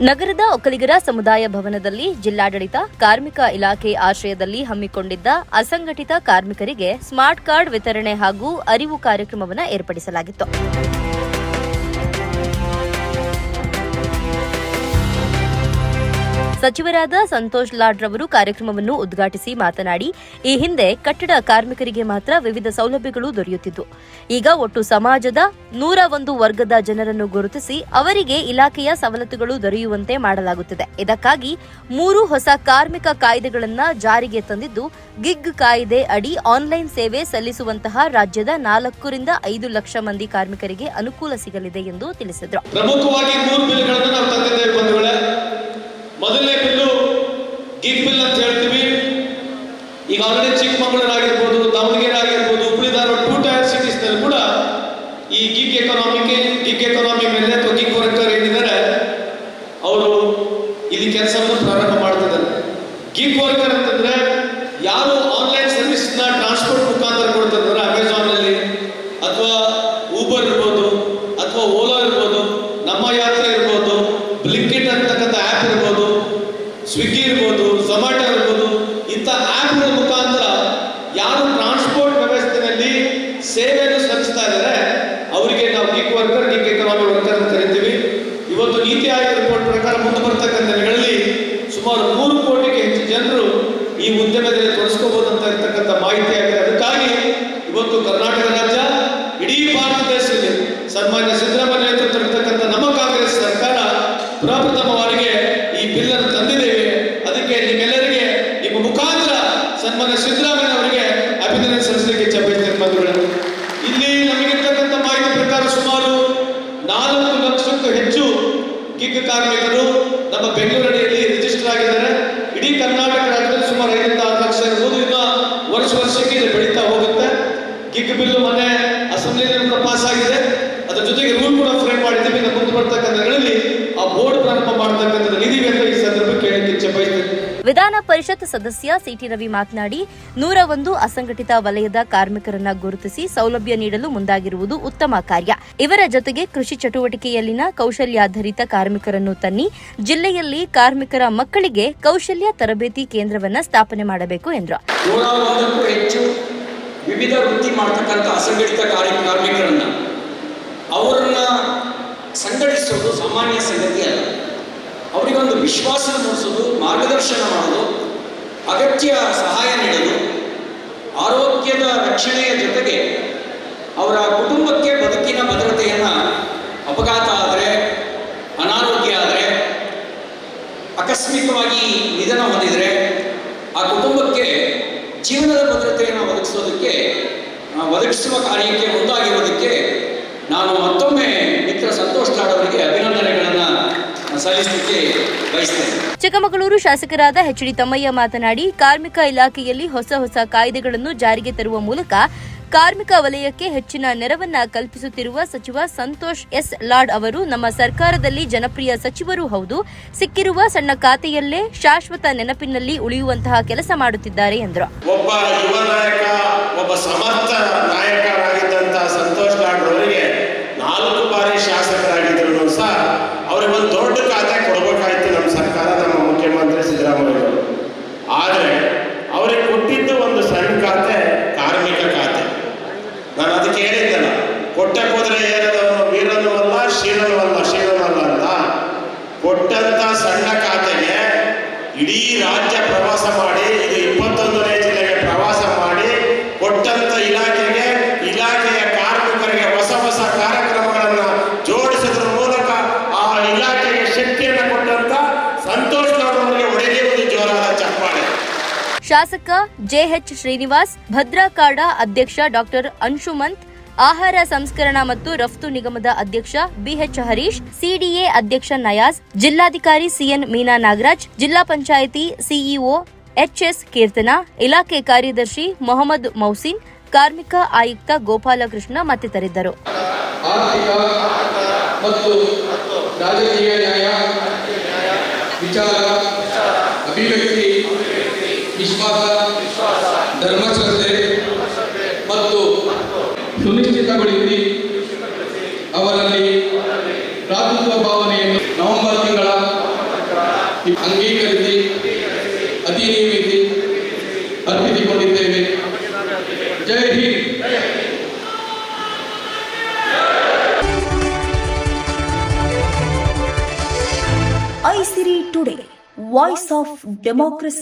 ನಗರದ ಒಕ್ಕಲಿಗರ ಸಮುದಾಯ ಭವನದಲ್ಲಿ ಜಿಲ್ಲಾಡಳಿತ, ಕಾರ್ಮಿಕ ಇಲಾಖೆ ಆಶ್ರಯದಲ್ಲಿ ಹಮ್ಮಿಕೊಂಡಿದ್ದ ಅಸಂಘಟಿತ ಕಾರ್ಮಿಕರಿಗೆ ಸ್ಮಾರ್ಟ್ ಕಾರ್ಡ್ ವಿತರಣೆ ಹಾಗೂ ಅರಿವು ಕಾರ್ಯಕ್ರಮವನ್ನು ಏರ್ಪಡಿಸಲಾಗಿತ್ತು. ಸಚಿವರಾದ ಸಂತೋಷ್ ಲಾಡ್ ರವರು ಕಾರ್ಯಕ್ರಮವನ್ನು ಉದ್ಘಾಟಿಸಿ ಮಾತನಾಡಿ, ಈ ಹಿಂದೆ ಕಟ್ಟಡ ಕಾರ್ಮಿಕರಿಗೆ ಮಾತ್ರ ವಿವಿಧ ಸೌಲಭ್ಯಗಳು ದೊರೆಯುತ್ತಿದ್ದು, ಈಗ ಒಟ್ಟು ಸಮಾಜದ ನೂರ ಒಂದು ವರ್ಗದ ಜನರನ್ನು ಗುರುತಿಸಿ ಅವರಿಗೆ ಇಲಾಖೆಯ ಸವಲತ್ತುಗಳು ದೊರೆಯುವಂತೆ ಮಾಡಲಾಗುತ್ತಿದೆ. ಇದಕ್ಕಾಗಿ ಮೂರು ಹೊಸ ಕಾರ್ಮಿಕ ಕಾಯ್ದೆಗಳನ್ನು ಜಾರಿಗೆ ತಂದಿದ್ದು, ಗಿಗ್ ಕಾಯ್ದೆ ಅಡಿ ಆನ್ಲೈನ್ ಸೇವೆ ಸಲ್ಲಿಸುವಂತಹ ರಾಜ್ಯದ ನಾಲ್ಕರಿಂದ ಐದು ಲಕ್ಷ ಮಂದಿ ಕಾರ್ಮಿಕರಿಗೆ ಅನುಕೂಲ ಸಿಗಲಿದೆ ಎಂದು ತಿಳಿಸಿದರು ಪ್ರಮುಖವಾಗಿ ಮೂರು ಬಿಲ್ಗಳನ್ನು ನಾವು ತಂದಿದ್ದೇವೆ ಬಂಧುಗಳೇ ಮೊದಲನೇ ಬಿಲ್ಲು ಗಿಗ್ ಅಂತ ಹೇಳ್ತೀವಿ. ಈಗ ಆಲ್ರೆಡಿ ಚಿಕ್ಕಮಗಳೂರು ಆಗಿರ್ಬೋದು ದಾವಣಗೆರೆ ಆಗಿರ್ಬೋದು ಧಾರವಾಡ ಟೂ ಟೈರ್ ಸಿಟೀಸ್ನಲ್ಲಿ ಕೂಡ ಈ ಗಿಗ್ ಎಕಾನಮಿಗೆ ಗಿಗ್ ಎಕಾನಮಿ ಮೇಲೆ ಅಥವಾ ಗಿಗ್ ವರ್ಕರ್ ಏನಿದ್ದಾರೆ ಅವರು ಇಲ್ಲಿ ಕೆಲಸವನ್ನು ಪ್ರಾರಂಭ ಮಾಡ್ತಿದ್ದಾರೆ ಗಿಗ್ ವರ್ಕರ್ ಅಂತಂದ್ರೆ ಯಾರು ಆನ್ಲೈನ್ ಸರ್ವಿಸ್ನ ಟ್ರಾನ್ಸ್ಪೋರ್ಟ್ ಮುಖಾಂತರ ಕೊಡ್ತಾರೆ ಅಮೆಝಾನಲ್ಲಿ ಅಥವಾ ಊಬರ್ ಇರ್ಬೋದು ಅಥವಾ ಓಲಾ ಇರ್ಬೋದು ನಮ್ಮ ಯಾತ್ರೆ ಇರ್ಬೋದು ಬ್ಲಿಂಕಿಟ್ ಅಂತಕ್ಕಂಥ ಆ್ಯಪ್ ಇರ್ಬೋದು ಸ್ವಿಗ್ಗಿ ಇರ್ಬೋದು ಝೊಮ್ಯಾಟೊ ಇರ್ಬೋದು, ಇಂಥ ಆ್ಯಪ್ಗಳ ಮುಖಾಂತರ ಯಾರು ಟ್ರಾನ್ಸ್ಪೋರ್ಟ್ ವ್ಯವಸ್ಥೆಯಲ್ಲಿ ಸೇವೆಯನ್ನು ಸಲ್ಲಿಸ್ತಾ ಇದ್ದಾರೆ, ಅವರಿಗೆ ನಾವು gig worker gig economy worker ಅಂತ ಕರಿತೀವಿ. ಇವತ್ತು ನೀತಿ ಆಯೋಗ ರಿಪೋರ್ಟ್ ಪ್ರಕಾರ ಮುಂದೆ ಬರ್ತಕ್ಕಂಥ ದಿನಗಳಲ್ಲಿ ಸುಮಾರು ಮೂರು ಕೋಟಿಗೆ ಹೆಚ್ಚು ಜನರು ಈ ಉದ್ಯಮದಲ್ಲಿ ತೊಡಸ್ಕೋಬಹುದು ಅಂತ ಇರ್ತಕ್ಕಂಥ ಮಾಹಿತಿ ಆಗಿದೆ. ಅದಕ್ಕಾಗಿ ಇವತ್ತು ಕರ್ನಾಟಕ ರಾಜ್ಯ ಇಡೀ ಭಾರತ ದೇಶದಲ್ಲಿ ಸನ್ಮಾನ್ಯ ಸಿದ್ದರಾಮಯ್ಯ ನೇತೃತ್ವ ಇರ್ತಕ್ಕಂಥ ನಮ್ಮ ಕಾಂಗ್ರೆಸ್ ಸರ್ಕಾರ ಪ್ರಪ್ರಥಮವಾರಿಗೆ ಈ ಬಿಲ್ ಅನ್ನು ತಂದಿದ್ದೇವೆ ಅದಕ್ಕೆ ನಿಮ್ಮೆಲ್ಲರಿಗೆ ನಿಮ್ಮ ಮುಖಾಂತರ ಸನ್ಮಾನ್ಯ ಸಿದ್ದರಾಮಯ್ಯ ಅವರಿಗೆ ಅಭಿನಂದನೆ ಸಲ್ಲಿಸಲಿಕ್ಕೆ ಇಚ್ಛಪಡ್ತೇನೆ ಬಂಧುಗಳೇ ಇಲ್ಲಿ ನಮಗಿರ್ತಕ್ಕಂಥ ಮಾಹಿತಿ ಪ್ರಕಾರ ಸುಮಾರು ನಾಲ್ಕು ಲಕ್ಷಕ್ಕೂ ಹೆಚ್ಚು ಗಿಗ್ ಕಾರ್ಮಿಕರು ನಮ್ಮ ಬೆಂಗಳೂರಿನಲ್ಲಿ ರಿಜಿಸ್ಟರ್ ಆಗಿದ್ದಾರೆ. ಇಡೀ ಕರ್ನಾಟಕ ರಾಜ್ಯದಲ್ಲಿ ಸುಮಾರು ಐದರಿಂದ ಆರು ಲಕ್ಷ ಇರ್ಬೋದು. ಇನ್ನು ವರ್ಷ ವರ್ಷಕ್ಕೆ ಇದು ಬೆಳೀತಾ ಹೋಗುತ್ತೆ. ಗಿಗ್ ಬಿಲ್ ಮೊನ್ನೆ ಅಸೆಂಬ್ಲಿಯಲ್ಲಿ ಕೂಡ ಪಾಸ್ ಆಗಿದೆ. ಅದರ ಜೊತೆಗೆ ರೂಲ್ ಕೂಡ ಫ್ರೇಮ್ ಮಾಡಿದ್ದೀವಿ. ಮುಂದೆ ಬರ್ತಕ್ಕಂಥ ಆ ಬೋರ್ಡ್ ಪ್ರಾರಂಭ ಮಾಡ್ತಕ್ಕಂಥದ್ದು ನಿಧಿವೆ ಅಂತ ಈ ಸಂದರ್ಭಕ್ಕೆ ಹೇಳಕ್ಕೆ ಬಯಸ್ತೇನೆ ವಿಧಾನ ಪರಿಷತ್ ಸದಸ್ಯ ಸಿಟಿ ರವಿ ಮಾತನಾಡಿ ನೂರ ಒಂದು ಅಸಂಘಟಿತ ವಲಯದ ಕಾರ್ಮಿಕರನ್ನ ಗುರುತಿಸಿ ಸೌಲಭ್ಯ ನೀಡಲು ಮುಂದಾಗಿರುವುದು ಉತ್ತಮ ಕಾರ್ಯ. ಇವರ ಜೊತೆಗೆ ಕೃಷಿ ಚಟುವಟಿಕೆಯಲ್ಲಿನ ಕೌಶಲ್ಯಾಧಾರಿತ ಕಾರ್ಮಿಕರನ್ನು ತನ್ನಿ, ಜಿಲ್ಲೆಯಲ್ಲಿ ಕಾರ್ಮಿಕರ ಮಕ್ಕಳಿಗೆ ಕೌಶಲ್ಯ ತರಬೇತಿ ಕೇಂದ್ರವನ್ನ ಸ್ಥಾಪನೆ ಮಾಡಬೇಕು ಎಂದರು. ವಿವಿಧ ವೃತ್ತಿ ಮಾಡತಕ್ಕಂಥ ಅಸಂಘಟಿತ ಕಾರ್ಮಿಕರನ್ನ ಅವರನ್ನ ಸಂಘಟಿಸೋದು ಸಾಮಾನ್ಯ ಸಂಗತಿ ಅಲ್ಲ. ಅವರಿಗೊಂದು ವಿಶ್ವಾಸ ಮೂಡಿಸೋದು, ಮಾರ್ಗದರ್ಶನ ಮಾಡೋದು ಅಗತ್ಯ ಸಹಾಯ ನೀಡೋದು, ಆರೋಗ್ಯದ ರಕ್ಷಣೆಯ ಜೊತೆಗೆ ಅವರ ಕುಟುಂಬಕ್ಕೆ ಬದುಕಿನ ಭದ್ರತೆಯನ್ನು ಅಪಘಾತ ಆದರೆ, ಅನಾರೋಗ್ಯ ಆದರೆ, ಆಕಸ್ಮಿಕವಾಗಿ ನಿಧನ ಹೊಂದಿದರೆ, ಆ ಕುಟುಂಬಕ್ಕೆ ಜೀವನದ ಭದ್ರತೆಯನ್ನು ಒದಗಿಸೋದಕ್ಕೆ ಒದಗಿಸುವ ಕಾರ್ಯಕ್ಕೆ ಮುಂದಾಗಿರೋದಕ್ಕೆ ನಾನು ಮತ್ತೊಮ್ಮೆ ಮಿತ್ರ ಸಂತೋಷ್ ಲಾಡ್ ಅವರಿಗೆ ಅಭಿನಂದನೆಗಳನ್ನು ಸಲ್ಲಿಸಲಿಕ್ಕೆ ಬಯಸ್ತೇನೆ. ಚಿಕ್ಕಮಗಳೂರು ಶಾಸಕರಾದ ಎಚ್ ಡಿ ತಮ್ಮಯ್ಯ ಮಾತನಾಡಿ ಕಾರ್ಮಿಕ ಇಲಾಖೆಯಲ್ಲಿ ಹೊಸ ಹೊಸ ಕಾಯ್ದೆಗಳನ್ನು ಜಾರಿಗೆ ತರುವ ಮೂಲಕ ಕಾರ್ಮಿಕ ವಲಯಕ್ಕೆ ಹೆಚ್ಚಿನ ನೆರವನ್ನ ಕಲ್ಪಿಸುತ್ತಿರುವ ಸಚಿವ ಸಂತೋಷ್ ಎಸ್ ಲಾಡ್ ಅವರು ನಮ್ಮ ಸರ್ಕಾರದಲ್ಲಿ ಜನಪ್ರಿಯ ಸಚಿವರೂ ಹೌದು. ಸಿಕ್ಕಿರುವ ಸಣ್ಣ ಖಾತೆಯಲ್ಲೇ ಶಾಶ್ವತ ನೆನಪಿನಲ್ಲಿ ಉಳಿಯುವಂತಹ ಕೆಲಸ ಮಾಡುತ್ತಿದ್ದಾರೆ ಎಂದರು ಒಬ್ಬ ಯುವ ನಾಯಕ ಒಬ್ಬ ಸಮರ್ಥ ನಾಯಕರಾಗಿದ್ದಂಥ ಸಂತೋಷ್ ಲಾಡ್ ಅವರಿಗೆ ನಾಲ್ಕು ಬಾರಿ ಶಾಸಕರಾಗಿದ್ರು ಸಹ ಅವ್ರಿಗೆ ಒಂದು ದೊಡ್ಡ ಖಾತೆ ಕೊಡಬೇಕಾಯ್ತು ನಮ್ಮ ಸರ್ಕಾರ ನಮ್ಮ ಮುಖ್ಯಮಂತ್ರಿ ಸಿದ್ದರಾಮಯ್ಯ ಅವರು ಆದರೆ ಅವ್ರಿಗೆ ಕೊಟ್ಟಿದ್ದು ಒಂದು ಸಣ್ಣ ಖಾತೆ ಕಾರ್ಮಿಕ ಖಾತೆ ನಾನು ಅದಕ್ಕೆ ಹೇಳಿದ್ದಲ್ಲ ಕೊಟ್ಟಕ್ಕೆ ಹೋದ್ರೆ ಏನದವನು ವೀರನೂ ಅಲ್ಲ ಶೀಲನೂ ಅಲ್ಲ ಶೀಲನೂ ಅಲ್ಲ ಅಂತ ಕೊಟ್ಟಂತ ಸಣ್ಣ ಖಾತೆಗೆ ಇಡೀ ರಾಜ್ಯ ಪ್ರವಾಸ ಮಾಡಿ, ಇದು ಇಪ್ಪತ್ತೊಂದನೇ ಜಿಲ್ಲೆಗೆ ಪ್ರವಾಸ ಮಾಡಿ, ಕೊಟ್ಟಂತ ಇಲಾಖೆಗೆ, ಇಲಾಖೆಯ ಕಾರ್ಮಿಕರಿಗೆ ಹೊಸ ಹೊಸ ಕಾರ್ಯಕ್ರಮಗಳನ್ನು ಜೋಡಿಸೋದ್ರ ಮೂಲಕ ಆ ಇಲಾಖೆಗೆ ಶಕ್ತಿಯನ್ನು ಕೊಟ್ಟಂತ ಸಂತೋಷ್ ಅವರಿಗೆ ಹೊಡೆಯುವುದು ಜೋರಾದ ಚಪ್ಪಾಳೆ. ಶಾಸಕ ಜೆಎಚ್ ಶ್ರೀನಿವಾಸ್, ಭದ್ರಾ ಕಾಡಾ ಅಧ್ಯಕ್ಷ ಡಾಕ್ಟರ್ ಅಂಶುಮಂತ್ ಆಹಾರ ಸಂಸ್ಕರಣಾ ಮತ್ತು ರಫ್ತು ನಿಗಮದ ಅಧ್ಯಕ್ಷ ಬಿಎಚ್ ಹರೀಶ್, ಸಿಡಿಎ ಅಧ್ಯಕ್ಷ ನಯಾಜ್, ಜಿಲ್ಲಾಧಿಕಾರಿ ಸಿಎನ್ ಮೀನಾ ನಾಗರಾಜ್, ಜಿಲ್ಲಾ ಪಂಚಾಯಿತಿ ಸಿಇಒ ಎಚ್ಎಸ್ ಕೀರ್ತನಾ, ಇಲಾಖೆ ಕಾರ್ಯದರ್ಶಿ ಮೊಹಮ್ಮದ್ ಮೌಸಿನ್, ಕಾರ್ಮಿಕ ಆಯುಕ್ತ ಗೋಪಾಲಕೃಷ್ಣ ಮತ್ತಿತರಿದ್ದರು. ವಿಚಾರ ಅಂಗೀಕರಿಸಿ ಅಧಿನಿಯಮಿಸಿ ಅರ್ಪಿಸಿಕೊಂಡಿದ್ದೇವೆ ಜೈ Hind Isiri today voice of democracy